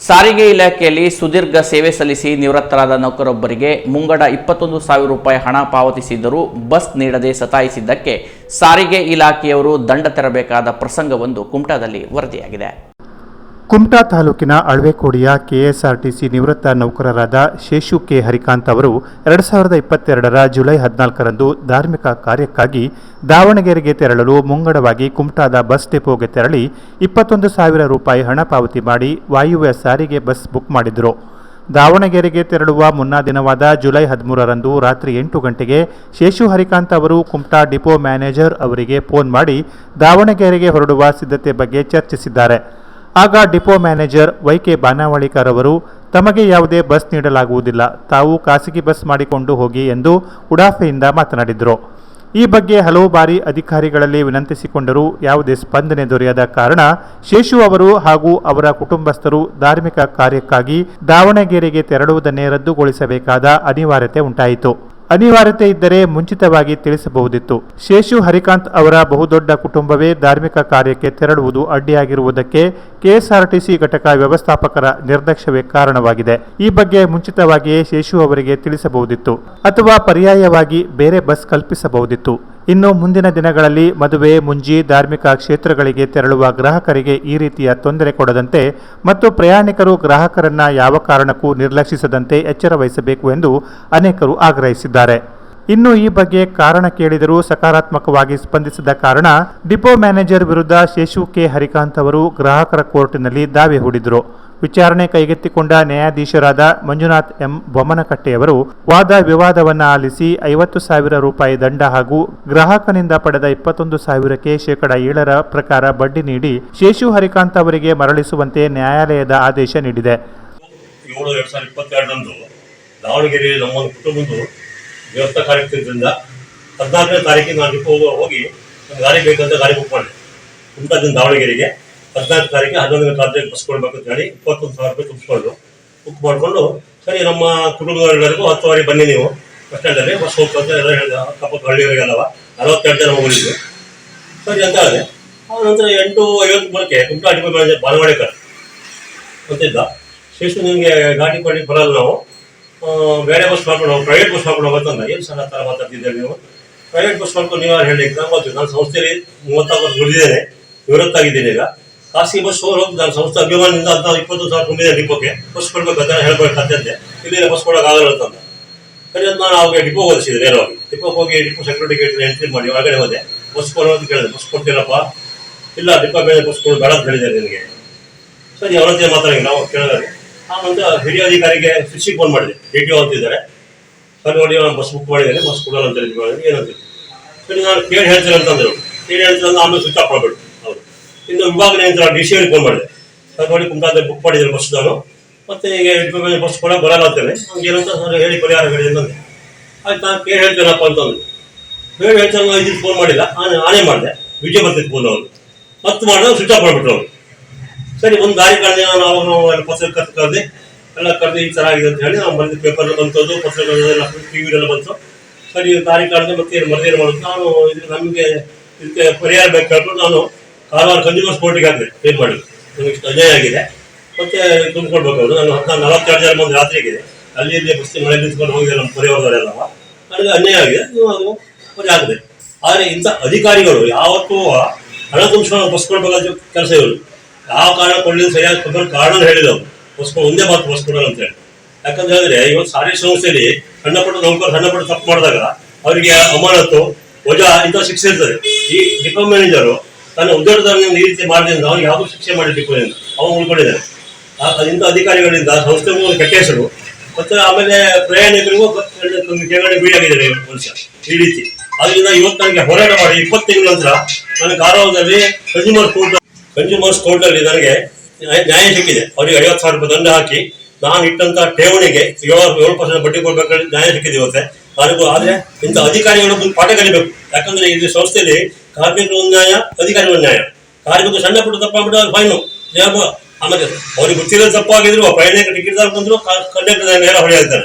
ಸಾರಿಗೆ ಇಲಾಖೆಯಲ್ಲಿ ಸುದೀರ್ಘ ಸೇವೆ ಸಲ್ಲಿಸಿ ನಿವೃತ್ತರಾದ ನೌಕರೊಬ್ಬರಿಗೆ ಮುಂಗಡ ಇಪ್ಪತ್ತೊಂದು ಸಾವಿರ ರೂಪಾಯಿ ಹಣ ಪಾವತಿಸಿದ್ದರೂ ಬಸ್ ನೀಡದೆ ಸತಾಯಿಸಿದ್ದಕ್ಕೆ ಸಾರಿಗೆ ಇಲಾಖೆಯವರು ದಂಡ ತೆರಬೇಕಾದ ಪ್ರಸಂಗವೊಂದು ಕುಮಟಾದಲ್ಲಿ ವರದಿಯಾಗಿದೆ. ಕುಮಟಾ ತಾಲೂಕಿನ ಅಳ್ವೆಕೋಡಿಯ ಕೆಎಸ್ಆರ್ಟಿಸಿ ನಿವೃತ್ತ ನೌಕರರಾದ ಶೇಷು ಕೆ. ಹರಿಕಾಂತ್ ಅವರು ಎರಡು ಸಾವಿರದ ಇಪ್ಪತ್ತೆರಡರ ಜುಲೈ ಹದಿನಾಲ್ಕರಂದು ಧಾರ್ಮಿಕ ಕಾರ್ಯಕ್ಕಾಗಿ ದಾವಣಗೆರೆಗೆ ತೆರಳಲು ಮುಂಗಡವಾಗಿ ಕುಮಟಾದ ಬಸ್ ಡಿಪೋಗೆ ತೆರಳಿ ಇಪ್ಪತ್ತೊಂದು ಸಾವಿರ ರೂಪಾಯಿ ಹಣ ಪಾವತಿ ಮಾಡಿ ವಾಯುವ್ಯ ಸಾರಿಗೆ ಬಸ್ ಬುಕ್ ಮಾಡಿದರು. ದಾವಣಗೆರೆಗೆ ತೆರಳುವ ಮುನ್ನಾ ದಿನವಾದ ಜುಲೈ ಹದಿಮೂರರಂದು ರಾತ್ರಿ ಎಂಟು ಗಂಟೆಗೆ ಶೇಷು ಹರಿಕಾಂತ್ ಅವರು ಕುಮಟಾ ಡಿಪೋ ಮ್ಯಾನೇಜರ್ ಅವರಿಗೆ ಫೋನ್ ಮಾಡಿ ದಾವಣಗೆರೆಗೆ ಹೊರಡುವ ಸಿದ್ಧತೆ ಬಗ್ಗೆ ಚರ್ಚಿಸಿದ್ದಾರೆ. ಆಗ ಡಿಪೋ ಮ್ಯಾನೇಜರ್ ವೈಕೆ ಬಾನಾವಳಿಕರ್ ಅವರು ತಮಗೆ ಯಾವುದೇ ಬಸ್ ನೀಡಲಾಗುವುದಿಲ್ಲ. ತಾವು ಖಾಸಗಿ ಬಸ್ ಮಾಡಿಕೊಂಡು ಹೋಗಿ ಎಂದು ಉಡಾಫೆಯಿಂದ ಮಾತನಾಡಿದರು. ಈ ಬಗ್ಗೆ ಹಲವು ಬಾರಿ ಅಧಿಕಾರಿಗಳಲ್ಲಿ ವಿನಂತಿಸಿಕೊಂಡರೂ ಯಾವುದೇ ಸ್ಪಂದನೆ ದೊರೆಯದ ಕಾರಣ ಶೇಷು ಅವರು ಹಾಗೂ ಅವರ ಕುಟುಂಬಸ್ಥರು ಧಾರ್ಮಿಕ ಕಾರ್ಯಕ್ಕಾಗಿ ದಾವಣಗೆರೆಗೆ ತೆರಳುವುದನ್ನೇ ರದ್ದುಗೊಳಿಸಬೇಕಾದ ಅನಿವಾರ್ಯತೆ ಉಂಟಾಯಿತು. ಅನಿವಾರ್ಯತೆ ಇದ್ದರೆ ಮುಂಚಿತವಾಗಿ ತಿಳಿಸಬಹುದಿತ್ತು. ಶೇಷು ಹರಿಕಾಂತ್ ಅವರ ಬಹುದೊಡ್ಡ ಕುಟುಂಬವೇ ಧಾರ್ಮಿಕ ಕಾರ್ಯಕ್ಕೆ ತೆರಳುವುದು ಅಡ್ಡಿಯಾಗಿರುವುದಕ್ಕೆ ಕೆಎಸ್ಆರ್ಟಿಸಿ ಘಟಕ ವ್ಯವಸ್ಥಾಪಕರ ನಿರ್ಲಕ್ಷ್ಯವೇ ಕಾರಣವಾಗಿದೆ. ಈ ಬಗ್ಗೆ ಮುಂಚಿತವಾಗಿಯೇ ಶೇಷು ಅವರಿಗೆ ತಿಳಿಸಬಹುದಿತ್ತು ಅಥವಾ ಪರ್ಯಾಯವಾಗಿ ಬೇರೆ ಬಸ್ ಕಲ್ಪಿಸಬಹುದಿತ್ತು. ಇನ್ನು ಮುಂದಿನ ದಿನಗಳಲ್ಲಿ ಮದುವೆ, ಮುಂಜಿ, ಧಾರ್ಮಿಕ ಕ್ಷೇತ್ರಗಳಿಗೆ ತೆರಳುವ ಗ್ರಾಹಕರಿಗೆ ಈ ರೀತಿಯ ತೊಂದರೆ ಕೊಡದಂತೆ ಮತ್ತು ಪ್ರಯಾಣಿಕರು ಗ್ರಾಹಕರನ್ನ ಯಾವ ಕಾರಣಕ್ಕೂ ನಿರ್ಲಕ್ಷಿಸದಂತೆ ಎಚ್ಚರ ವಹಿಸಬೇಕು ಎಂದು ಅನೇಕರು ಆಗ್ರಹಿಸಿದ್ದಾರೆ. ಇನ್ನು ಈ ಬಗ್ಗೆ ಕಾರಣ ಕೇಳಿದರೂ ಸಕಾರಾತ್ಮಕವಾಗಿ ಸ್ಪಂದಿಸಿದ ಕಾರಣ ಡಿಪೋ ಮ್ಯಾನೇಜರ್ ವಿರುದ್ಧ ಶೇಷು ಕೆ. ಹರಿಕಾಂತ್ ಅವರು ಗ್ರಾಹಕರ ಕೋರ್ಟಿನಲ್ಲಿ ದಾವೆ ಹೂಡಿದರು. ವಿಚಾರಣೆ ಕೈಗೆತ್ತಿಕೊಂಡ ನ್ಯಾಯಾಧೀಶರಾದ ಮಂಜುನಾಥ್ ಎಂ. ಬೊಮ್ಮನಕಟ್ಟೆಯವರು ವಾದ ವಿವಾದವನ್ನು ಆಲಿಸಿ ಐವತ್ತು ಸಾವಿರ ರೂಪಾಯಿ ದಂಡ ಹಾಗೂ ಗ್ರಾಹಕನಿಂದ ಪಡೆದ ಇಪ್ಪತ್ತೊಂದು ಸಾವಿರಕ್ಕೆ ಶೇಕಡ ಏಳರ ಪ್ರಕಾರ ಬಡ್ಡಿ ನೀಡಿ ಶೇಷು ಹರಿಕಾಂತ್ ಅವರಿಗೆ ಮರಳಿಸುವಂತೆ ನ್ಯಾಯಾಲಯದ ಆದೇಶ ನೀಡಿದೆ. ದಾವಣಗೆರೆ ದೇವಸ್ಥಾನ ಕಾರ್ಯಕ್ರಮದಿಂದ ಹದಿನಾಲ್ಕನೇ ತಾರೀಕಿಗೆ ನಾನು ಡಿಪೋ ಹೋಗಿ ಒಂದು ಗಾಡಿ ಬೇಕಂತ ಗಾಡಿ ಬುಕ್ ಮಾಡಿದೆ. ಕುಮಟಾದಿಂದ ದಾವಣಗೆರೆಗೆ ಹದಿನಾಲ್ಕು ತಾರೀಕಿಗೆ ಹನ್ನೊಂದನೇ ತಾರೀಕಿಗೆ ಬಸ್ ಕೊಡಬೇಕು ಅಂತ ಹೇಳಿ ಇಪ್ಪತ್ತೊಂದು ಸಾವಿರ ರೂಪಾಯಿ ತುಂಬಿಸ್ಕೊಂಡು ಬುಕ್ ಮಾಡಿಕೊಂಡು, ಸರಿ ನಮ್ಮ ಕುಟುಂಬದವರೆಲ್ಲರಿಗೂ ಹತ್ತುವರೆ ಬನ್ನಿ ನೀವು ಬಸ್ ಸ್ಟ್ಯಾಂಡಲ್ಲಿ ಬಸ್ ಹೋಗ್ತಂತ ಎಲ್ಲ ಹೇಳಿದ ಅಕ್ಕಪಕ್ಕ ಹಳ್ಳಿಯವರಿಗೆಲ್ಲವ ಅರವತ್ತೆರಡು ಜನ ಹೋಗಿದ್ವಿ ಸರಿ ಅಂತ ಹೇಳಿದೆ. ಆ ನಂತರ ಎಂಟು ಐವತ್ತು ಬರೋಕ್ಕೆ ಕುಮಟಾ ಡಿಪೋ ಮ್ಯಾನೇಜರ್ ಬಾಲವಾಡೇಕರ್ ಅಂತಿದ್ದ ಶೇಷು ನಿಮಗೆ ಗಾಡಿ ಕೊಡಿ ಬರಲ್ಲ ನಾವು. ಬೇರೆ ಬಸ್ ಮಾಡ್ಕೊಂಡು ಹೋಗಿ ಪ್ರೈವೇಟ್ ಬಸ್ ಮಾಡ್ಕೊಂಡು ಹೋಗೋದಂದ ಏನು ಸಣ್ಣ ಥರ ಮಾತಾಡ್ತಿದ್ದೀರಿ ನೀವು? ಪ್ರೈವೇಟ್ ಬಸ್ ಮಾಡ್ಕೊಂಡು ನೀವು ಹೇಳಿ ನಾನು ಗೊತ್ತು ನಾನು ಸಂಸ್ಥೆಯಲ್ಲಿ ಮೂವತ್ತಾರು ವರ್ಷ ದುಡಿದ್ದೇನೆ ನಿವೃತ್ತಾಗಿದ್ದೀನಿ ಈಗ. ಖಾಸಗಿ ಬಸ್ ಹೋಗಿ ನಾನು ಸಂಸ್ಥೆ ಅಭಿಮಾನದಿಂದ ಹದಿನಾರು, ಇಪ್ಪತ್ತು ಸಾವಿರ ತುಂಬಿದೆ ಡಿಪೋಗೆ ಬಸ್ ಕೊಡ್ಬೇಕು ಅಂತ ಅತ್ಯಂತ ಇಲ್ಲಿ. ಬಸ್ ಕೊಡೋಕ್ಕಾಗಲ್ಲ ಅಂತಂದ ಸರಿ ಅಂತ ನಾನು ಅವಾಗ ಡಿಪೋ ಓದಿಸಿದೆ ನೇರವಾಗಿ. ಡಿಪೋಗೆ ಹೋಗಿ ಡಿಪೋ ಸೆಕ್ಯೂರಿಟಿ ಗೇಟ್ ಎಂಟ್ರಿ ಮಾಡಿ ಒಳಗಡೆ ಹೋದೆ. ಬಸ್ ಕೊಡೋ ಅಂತ ಕೇಳಿದೆ. ಬಸ್ ಕೊಡ್ತೀರಪ್ಪ? ಇಲ್ಲ ಡಿಪೋ ಮೇಲೆ ಬಸ್ ಕೊಡು, ಬೇಡ ಅಂತ ಹೇಳಿದೆ ನಿಮಗೆ. ಸರಿ ಅವರಂತೆ ಮಾತಾಡಿ ನಾವು ಕೇಳಿದಾಗ ಆನಂತರ ಹಿರಿಯ ಅಧಿಕಾರಿಗೆ ಶಿಕ್ಷಿಗೆ ಫೋನ್ ಮಾಡಿದೆ. ಡಿ ಟಿ ಅಂತಿದ್ದಾರೆ ಸರ್ ನೋಡಿ ನಾನು ಬಸ್ ಬುಕ್ ಮಾಡಿದ್ದೇನೆ ಬಸ್ ಕೊಡೋಣ ಅಂತ ಹೇಳಿ ಮಾಡಿದ್ರೆ. ಏನಂತ ಸರಿ ನಾನು ಕೇಳಿ ಹೇಳ್ತೀನಿ ಅಂತಂದ್ರು ಕೇಳಿ ಹೇಳ್ತೀನಿ ಅಂತ ಆಮೇಲೆ ಸ್ವಿಚ್ ಆಫ್ ಮಾಡಿಬಿಟ್ಟು ಅವರು ಇನ್ನು ವಿಭಾಗ ನಿಯಂತ್ರಣ ಡಿ ಸಿ ಅವ್ರಿಗೆ ಫೋನ್ ಮಾಡಿದೆ. ಸರ್ ನೋಡಿ ಕುಮಟಾದಲ್ಲಿ ಬುಕ್ ಮಾಡಿದ್ದಾರೆ ಬಸ್ ನಾನು. ಮತ್ತೆ ಈಗ ಎಂಟು ಬಸ್ ಕೂಡ ಬರಲ್ಲ ಅಂತೇಳಿ. ಏನಂತ ಸರ್ ಹೇಳಿ ಪರಿಹಾರ ಹೇಳಿ ಅಂತಂದೆ ಆಯ್ತು, ನಾನು ಕೇಳಿ ಹೇಳ್ತೇನಪ್ಪ ಅಂತಂದು ಹೇಳಿ ಹೇಳ್ತಾನೆ ಐದು ಫೋನ್ ಮಾಡಿಲ್ಲ. ಆನೆ ಆನೆ ಮಾಡಿದೆ. ವಿಜಯ ಬರ್ತಿತ್ತು ಫೋನ್ ಅವರು ಮತ್ತೆ ಮಾಡಿದ್ರೆ ಸ್ವಿಚ್ ಆಫ್ ಮಾಡಿಬಿಟ್ರು ಅವರು. ಸರಿ, ಒಂದು ಗಾಡಿ ಕಳೆದೆ ನಾವು ಅಲ್ಲಿ ಪತ್ರ ಕತ್ ಕರೆದೆ ಎಲ್ಲ ಕರೆದು ಈ ಥರ ಆಗಿದೆ ಅಂತ ಹೇಳಿ ನಾವು ಬಂದು ಪೇಪರ್ ಬಂತದ್ದು ಕಳೆದೆಲ್ಲ ಟಿ ಎಲ್ಲ ಬಂತು. ಸರಿ ಗಾಡಿ ಕಳೆದೆ, ಮತ್ತೆ ಏನು ಮರದೇನು ಮಾಡೋದು? ನಾನು ಇದು ನಮಗೆ ಇದಕ್ಕೆ ಪರಿಹಾರ ಬೇಕು ಹೇಳ್ಕೊಂಡು ನಾನು ಕಾರವಾರ ಕನ್ಸ್ಯೂಮರ್ಸ್ ಕೋರ್ಟಿಗೆ ಹಾಕಿದೆ ಪೇ ಮಾಡಿ ನನಗೆ ಅನ್ಯಾಯ ಆಗಿದೆ. ಮತ್ತೆ ದುಡ್ಡು ಅವರು. ನಾನು ಹತ್ತು ನಲವತ್ತೆರಡು ಜನ ಬಂದು ರಾತ್ರಿಗಿದೆ ಅಲ್ಲಿ ಇಲ್ಲಿ ಬಸ್ತಿ ಮಳೆ ನಿಂತ್ಕೊಂಡು ಹೋಗಿದೆ ನಮ್ಮ ಪರಿವಾರದವರೆಲ್ಲವ ನನಗೆ ಅನ್ಯಾಯ ಆಗಿದೆ. ಅದು ಪರಿಹಾರ ಆಗಿದೆ ಆದರೆ ಇಂಥ ಅಧಿಕಾರಿಗಳು ಯಾವತ್ತೂ ಹಣ ತುಂಬಿಸ್ಕೊಂಡು ಬಸ್ ಕೊಡ್ಬೇಕಾದ ಕೆಲಸ ಇವರು. ಯಾವ ಕಾರಣ ಕೊಡಲಿಲ್ಲ ಸರಿಯಾಗಿ ಕೊಬ್ಬರ ಕಾರಣ ಹೇಳಿದವು. ಹೊಸ್ಕೊಂಡು ಕೊಡು ಒಂದೇ ಮಾತು ಹೊಸ್ಕೊಡಲ್ಲ ಅಂತ ಹೇಳಿ. ಯಾಕಂತ ಹೇಳಿದ್ರೆ, ಇವತ್ತು ಸಾರಿಗೆ ಸಂಸ್ಥೆಯಲ್ಲಿ ಸಣ್ಣ ಪುಟ್ಟ ನೌಕರು ಸಣ್ಣ ಪುಟ್ಟ ತಪ್ಪು ಮಾಡಿದಾಗ ಅವರಿಗೆ ಅಮಾನತ್ತು, ವಜಾ ಇಂಥ ಶಿಕ್ಷೆ ಇರ್ತದೆ. ಈ ಡಿಪೋ ಮ್ಯಾನೇಜರು ತನ್ನ ಉದ್ಯೋಗದಲ್ಲಿ ಈ ರೀತಿ ಮಾಡಿದ್ರಿಂದ ಅವ್ನು ಯಾವುದೂ ಶಿಕ್ಷೆ ಮಾಡಿ ಅಂತ ಅವನು ಉಳ್ಕೊಂಡಿದ್ದಾನೆ. ಇಂಥ ಅಧಿಕಾರಿಗಳಿಂದ ಸಂಸ್ಥೆಗೂ ಒಂದು ಕೆಟ್ಟ ಹೆಸರು ಮತ್ತೆ ಆಮೇಲೆ ಪ್ರಯಾಣಿಕರಿಗೂ ಕೆಳಗಡೆ ಬೀಳಾಗಿದ್ದಾರೆ ಮನುಷ್ಯ, ಈ ರೀತಿ. ಅದರಿಂದ ಇವತ್ತು ನನಗೆ ಹೋರಾಟ ಮಾಡಿ ಇಪ್ಪತ್ತು ತಿಂಗಳ ನಂತರ ನನ್ನ ಕಾರವಾರದಲ್ಲಿ ಕನ್ಸ್ಯೂಮರ್ ಕೋರ್ಟ್ ಕನ್ಸ್ಯೂಮರ್ಸ್ ಕೋರ್ಟ್ ಅಲ್ಲಿ ನನಗೆ ನ್ಯಾಯ- ಸಿಕ್ಕಿದೆ. ಅವರಿಗೆ ಐವತ್ತು ಸಾವಿರ ರೂಪಾಯಿ ದಂಡ ಹಾಕಿ ನಾನು ಇಟ್ಟಂತ ಠೇವಣಿಗೆ ಏಳು ಏಳು ಪರ್ಸೆಂಟ್ ಬಡ್ಡಿ ಕೊಡ್ಬೇಕಾದ್ರೆ ನ್ಯಾಯ ಸಿಕ್ಕಿದೆ ಇವತ್ತೆ. ಅದಕ್ಕೂ ಆದ್ರೆ ಇಂಥ ಅಧಿಕಾರಿಗಳು ಪಾಠ ಕಲಿಬೇಕು. ಯಾಕಂದ್ರೆ ಇಲ್ಲಿ ಸಂಸ್ಥೆಯಲ್ಲಿ ಕಾರ್ಮಿಕರು ನ್ಯಾಯ, ಅಧಿಕಾರಿಗಳ ನ್ಯಾಯ. ಕಾರ್ಮಿಕರು ಸಣ್ಣ ಪುಟ್ಟ ತಪ್ಪಾಗ್ಬಿಟ್ಟು ಅವ್ರು ಫೈನು ಆಮೇಲೆ ಅವ್ರಿಗೆ ಗೊತ್ತಿರೋ ತಪ್ಪಾಗಿದ್ರು ಪ್ರಯಾಣಿಕ ಟಿಕೆಟ್ ಬಂದ್ರು ಕಂಡಕ್ಟರ್ ನೇರ ಹೊಡೆ ಇರ್ತಾರೆ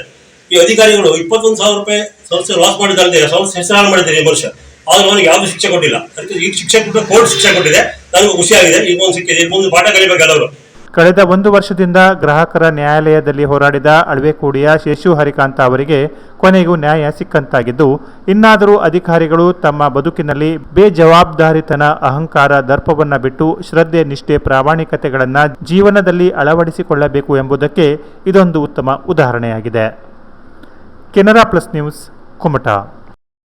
ಈ ಅಧಿಕಾರಿಗಳು ಇಪ್ಪತ್ತೊಂದು ಸಾವಿರ ರೂಪಾಯಿ ಸಂಸ್ಥೆ ಲಾಸ್ ಮಾಡಿದ್ದಾರೆ ಸಂಸ್ಥೆ ಹೆಸರಾಳು ಮಾಡಿದ್ದಾರೆ ಈ ವರ್ಷ. ಆದ್ರೆ ಅವನಿಗೆ ಯಾವ್ದು ಶಿಕ್ಷೆ ಕೊಟ್ಟಿಲ್ಲ. ಈಗ ಶಿಕ್ಷೆ ಕೊಟ್ಟು ಕೋರ್ಟ್ ಶಿಕ್ಷೆ ಕೊಟ್ಟಿದೆ. ನನಗೆ ಖುಷಿಯಾಗಿದೆ. ಈಗ ಒಂದು ಸಿಕ್ಕಿದೆ. ಒಂದು ಪಾಠ ಕಲಿಬೇಕಲ್ಲ ಅವರು. ಕಳೆದ ಒಂದು ವರ್ಷದಿಂದ ಗ್ರಾಹಕರ ನ್ಯಾಯಾಲಯದಲ್ಲಿ ಹೋರಾಡಿದ ಅಳವೆಕೋಡಿಯ ಶೇಷು ಹರಿಕಾಂತ ಅವರಿಗೆ ಕೊನೆಗೂ ನ್ಯಾಯ ಸಿಕ್ಕಂತಾಗಿದ್ದು, ಇನ್ನಾದರೂ ಅಧಿಕಾರಿಗಳು ತಮ್ಮ ಬದುಕಿನಲ್ಲಿ ಬೇಜವಾಬ್ದಾರಿತನ ಅಹಂಕಾರ ದರ್ಪವನ್ನು ಬಿಟ್ಟು ಶ್ರದ್ಧೆ, ನಿಷ್ಠೆ, ಪ್ರಾಮಾಣಿಕತೆಗಳನ್ನು ಜೀವನದಲ್ಲಿ ಅಳವಡಿಸಿಕೊಳ್ಳಬೇಕು ಎಂಬುದಕ್ಕೆ ಇದೊಂದು ಉತ್ತಮ ಉದಾಹರಣೆಯಾಗಿದೆ. Canara plus news, Kumta.